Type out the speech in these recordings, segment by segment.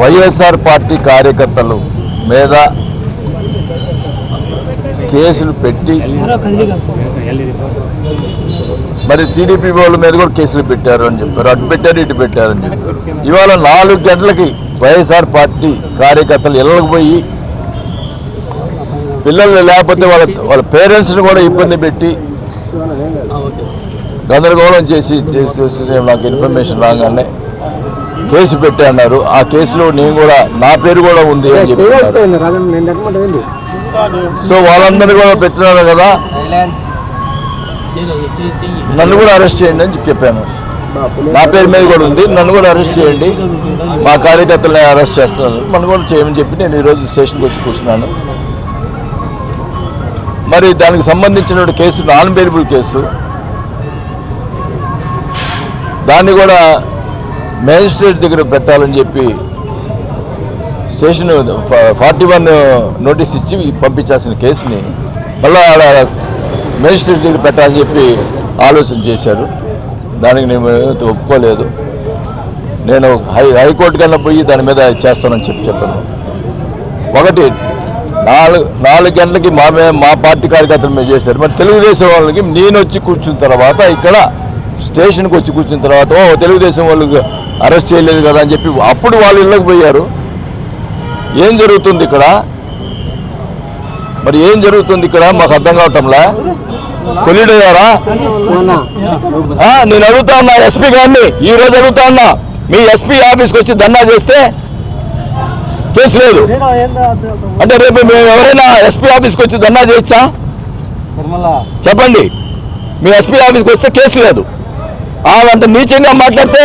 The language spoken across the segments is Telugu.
వైఎస్ఆర్ పార్టీ కార్యకర్తలు మీద కేసులు పెట్టి మరి టీడీపీ వాళ్ళ మీద కూడా కేసులు పెట్టారు అని చెప్పారు. అటు పెట్టారు ఇటు పెట్టారు అని చెప్పారు. ఇవాళ నాలుగు గంటలకి వైఎస్ఆర్ పార్టీ కార్యకర్తలు ఇళ్ళకి పోయి పిల్లలు లేకపోతే వాళ్ళ వాళ్ళ పేరెంట్స్ని కూడా ఇబ్బంది పెట్టి గందరగోళం చేసి చేసి నాకు ఇన్ఫర్మేషన్ రాగానే కేసు పెట్టి అన్నారు. ఆ కేసులో నేను కూడా నా పేరు కూడా ఉంది అని చెప్పి సో వాళ్ళందరినీ కూడా పెట్టినారు కదా? నన్ను కూడా అరెస్ట్ చేయండి అని చెప్పి చెప్పాను. నా పేరు మీద కూడా ఉంది. నన్ను కూడా అరెస్ట్ చేయండి. మా కార్యకర్తలని అరెస్ట్ చేస్తున్నారు. నన్ను కూడా చేయమని చెప్పి నేను ఈరోజు స్టేషన్కి వచ్చి కూర్చున్నాను. మరి దానికి సంబంధించిన కేసు నాన్ బెయిలబుల్ కేసు. దాన్ని కూడా మేజిస్ట్రేట్ దగ్గర పెట్టాలని చెప్పి స్టేషన్ ఫార్టీ వన్ నోటీస్ ఇచ్చి పంపించాల్సిన కేసుని మళ్ళీ ఆడ మేజిస్ట్రేట్ దగ్గర పెట్టాలని చెప్పి ఆలోచన చేశారు. దానికి నేను ఒప్పుకోలేదు. నేను హై హైకోర్టు కన్నా పోయి దాని మీద చేస్తానని చెప్పి చెప్పాను. ఒకటి నాలుగు నాలుగు గంటలకి మా మే మా పార్టీ కార్యకర్తలు మేము చేశారు. మరి తెలుగుదేశం వాళ్ళకి నేను వచ్చి కూర్చున్న తర్వాత ఇక్కడ స్టేషన్కి వచ్చి కూర్చున్న తర్వాత ఓ తెలుగుదేశం వాళ్ళు అరెస్ట్ చేయలేదు కదా అని చెప్పి అప్పుడు వాళ్ళు ఇళ్ళకి పోయారు. ఏం జరుగుతుంది ఇక్కడ? మరి ఏం జరుగుతుంది ఇక్కడ? మాకు అర్థం కావటంలా? కొలిడ్ అయ్యారా నేను అడుగుతా ఉన్నా ఎస్పీ గారిని. ఈ రోజు అడుగుతా ఉన్నా. మీ ఎస్పీ ఆఫీస్కి వచ్చి ధర్నా చేస్తే కేసు లేదు. అంటే రేపు మేము ఎవరైనా ఎస్పీ ఆఫీస్కి వచ్చి ధర్నా చేయొచ్చా? చెప్పండి. మీ ఎస్పీ ఆఫీస్కి వస్తే కేసు లేదు. ఆమె అంత నీచంగా మాట్లాడితే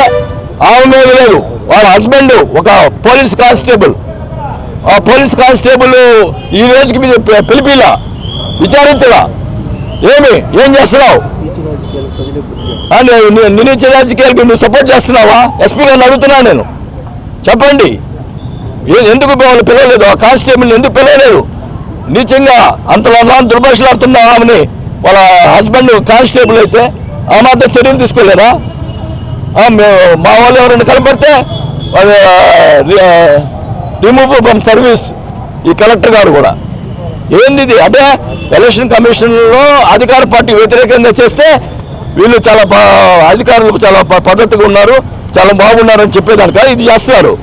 ఆమె మీద లేదు. వాళ్ళ హస్బెండ్ ఒక పోలీస్ కానిస్టేబుల్. పోలీస్ కానిస్టేబుల్ ఈ రోజుకి మీద పిలిపిలా విచారించలా. ఏమి? ఏం చేస్తున్నావు? నేను నీ- రాజకీయాలకి నువ్వు సపోర్ట్ చేస్తున్నావా? ఎస్పీ గారిని అడుగుతున్నా నేను. చెప్పండి. ఎందుకు వాళ్ళు పిలవలేదు? ఆ కానిస్టేబుల్ని ఎందుకు పిలవలేదు? నీచంగా అంతలా నా దుర్భాషలాడుతున్నా ఆమెని వాళ్ళ హస్బెండ్ కానిస్టేబుల్ అయితే ఆ మాత్రం చర్యలు తీసుకోలేదా? మా వాళ్ళు ఎవరైనా కనపడితే రిమూవ్ ఫ్రమ్ సర్వీస్ ఈ కలెక్టర్ గారు కూడా. ఏంది ఇది అంటే ఎలక్షన్ కమిషన్లో అధికార పార్టీ వ్యతిరేకంగా చేస్తే వీళ్ళు చాలా అధికారులు చాలా ప- పద్ధతిగా ఉన్నారు చాలా బాగున్నారని చెప్పేదానిక? ఇది చేస్తున్నారు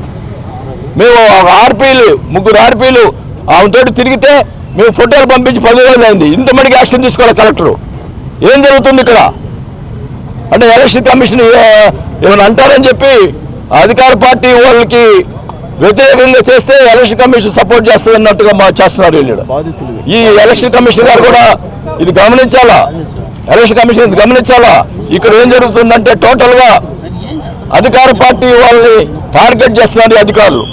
మేము ఆర్పీలు ముగ్గురు ఆర్పీలు ఆమెతోటి తిరిగితే మేము ఫోటోలు పంపించి పది రోజులు అయింది. ఇంతమందికి యాక్షన్ తీసుకోవాలి కలెక్టరు. ఏం జరుగుతుంది ఇక్కడ? అంటే ఎలక్షన్ కమిషన్ ఏమైనా అంటారని చెప్పి అధికార పార్టీ వాళ్ళకి వ్యతిరేకంగా చేస్తే ఎలక్షన్ కమిషన్ సపోర్ట్ చేస్తుంది అన్నట్టుగా మా చేస్తున్నారు వీళ్ళు. ఈ ఎలక్షన్ కమిషన్ గారు కూడా ఇది గమనించాలా? ఎలక్షన్ కమిషన్ ఇది గమనించాలా? ఇక్కడ ఏం జరుగుతుందంటే టోటల్గా అధికార పార్టీ వాళ్ళని టార్గెట్ చేస్తున్నారు అధికారులు.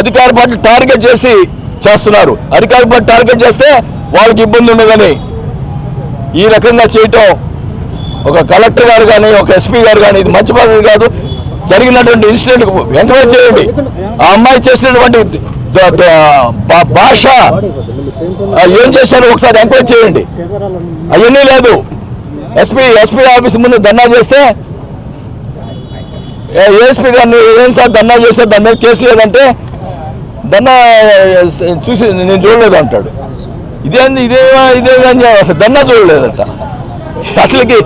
అధికార పార్టీ టార్గెట్ చేసి చేస్తున్నారు. అధికార పార్టీ టార్గెట్ చేస్తే వాళ్ళకి ఇబ్బంది ఉండదని ఈ రకంగా చేయటం ఒక కలెక్టర్ గారు కానీ ఒక ఎస్పీ గారు కానీ ఇది మంచి పద్ధతి కాదు. జరిగినటువంటి ఇన్సిడెంట్ ఎంక్వైరీ చేయండి. ఆ అమ్మాయి చేసినటువంటి భాష ఏం చేశారో ఒకసారి ఎంక్వైరీ చేయండి. అవన్నీ లేదు. ఎస్పీ ఎస్పీ ఆఫీస్ ముందు ధర్నా చేస్తే ఏఎస్పీ గారిని ఏం సార్ ధర్నా చేస్తే దాని మీద కేసు లేదంటే ధర్నా చూసి నేను చూడలేదు అంటాడు. ఇదేంది ఇదేమా ఇదేమని అసలు ధర్నా చూడలేదంట. అసలుకి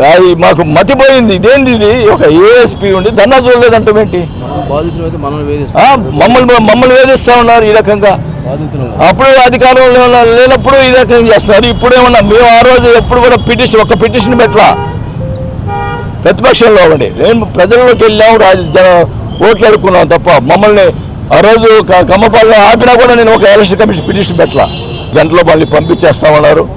అది మాకు మతిపోయింది. ఇదేంది ఇది? ఒక ఏఎస్పీ ఉండి ధర్నా చూడలేదంటాం ఏంటి? మమ్మల్ని మమ్మల్ని వేధిస్తా ఉన్నారు ఈ రకంగా. అప్పుడు అధికారంలో లేనప్పుడు ఈ రకంగా చేస్తున్నారు. ఇప్పుడు ఏమన్నా మేము ఆ రోజు ఎప్పుడు కూడా పిటిషన్ ఒక పిటిషన్ పెట్టలా? ప్రతిపక్షంలో ఉండి. నేను ప్రజల్లోకి వెళ్ళాం రాజ జన ఓట్లు అడుక్కున్నాం తప్ప మమ్మల్ని ఆ రోజు క- కమ్మపాలెం ఆపినా కూడా నేను ఒక ఎలక్షన్ కమిషన్ పిటిషన్ పెట్టలా. గంటలో మళ్ళీ పంపించేస్తామన్నారు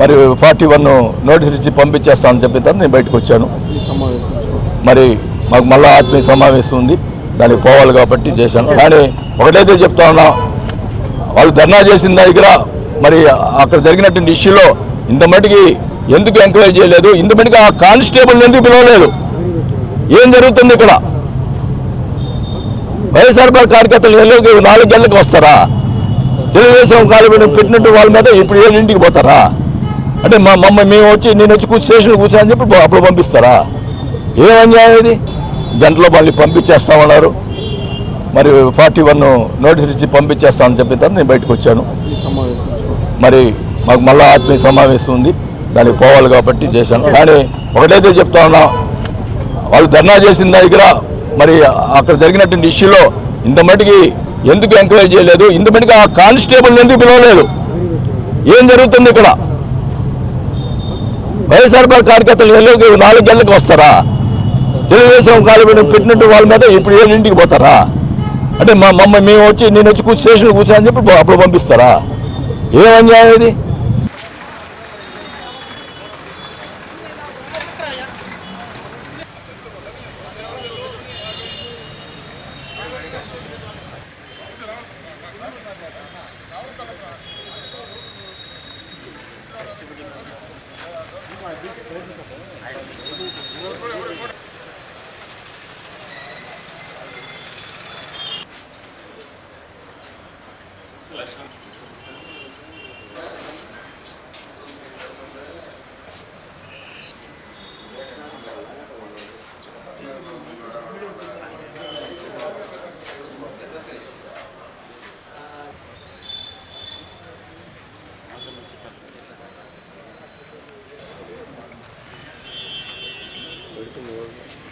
మరి ఫార్టీ వన్ నోటీసులు ఇచ్చి పంపించేస్తామని చెప్పిన తర్వాత నేను బయటకు వచ్చాను. మరి మాకు మళ్ళీ ఆత్మీయ సమావేశం ఉంది. దానికి పోవాలి కాబట్టి చేశాను. కానీ ఒకటైతే చెప్తా ఉన్నా వాళ్ళు ధర్నా చేసిన దగ్గర మరి అక్కడ జరిగినటువంటి ఇష్యూలో ఇంత మటుకి ఎందుకు ఎంక్వైరీ చేయలేదు? ఇంత మటుకు ఆ కానిస్టేబుల్ ఎందుకు పిలవలేదు? ఏం జరుగుతుంది ఇక్కడ? వైఎస్ఆర్ పార్టీ కార్యకర్తలు నాలుగు గంటలకు వస్తారా? తెలుగుదేశం కాలు పెట్టినట్టు వాళ్ళ మీద ఇప్పుడు ఏడింటికి పోతారా? అంటే మా మమ్మల్ని మేము వచ్చి నేను వచ్చి కూర్చో స్టేషన్ కూర్చో అని చెప్పి అప్పుడు పంపిస్తారా? ఏం ఇది? గంటలో మళ్ళీ పంపించేస్తామన్నారు. మరి ఫార్టీ వన్ నోటీస్ ఇచ్చి పంపించేస్తామని చెప్పిన తర్వాత నేను బయటకు వచ్చాను. మరి మాకు మళ్ళా ఆత్మీయ సమావేశం ఉంది. దానికి పోవాలి కాబట్టి చేశాను. కానీ ఒకటైతే చెప్తా ఉన్నా వాళ్ళు ధర్నా చేసిన దగ్గర మరి అక్కడ జరిగినటువంటి ఇష్యూలో ఇంత మటుకి ఎందుకు ఎంక్వైరీ చేయలేదు? ఇంత మటుకు ఆ కానిస్టేబుల్ ఎందుకు పిలవలేదు? ఏం జరుగుతుంది ఇక్కడ? వైఎస్ఆర్ పార్టీ కార్యకర్తలు నెలకి నాలుగు గంటలకు వస్తారా? తెలుగుదేశం కార్యక్రమం పెట్టినట్టు వాళ్ళ మీద ఇప్పుడు ఏడింటికి పోతారా? అంటే మా మమ్మ మేము వచ్చి నేను వచ్చి కూర్చో స్టేషన్ కూర్చో చెప్పి అప్పుడు పంపిస్తారా? ఏమని అన్యాయం ఇది? Muito novo.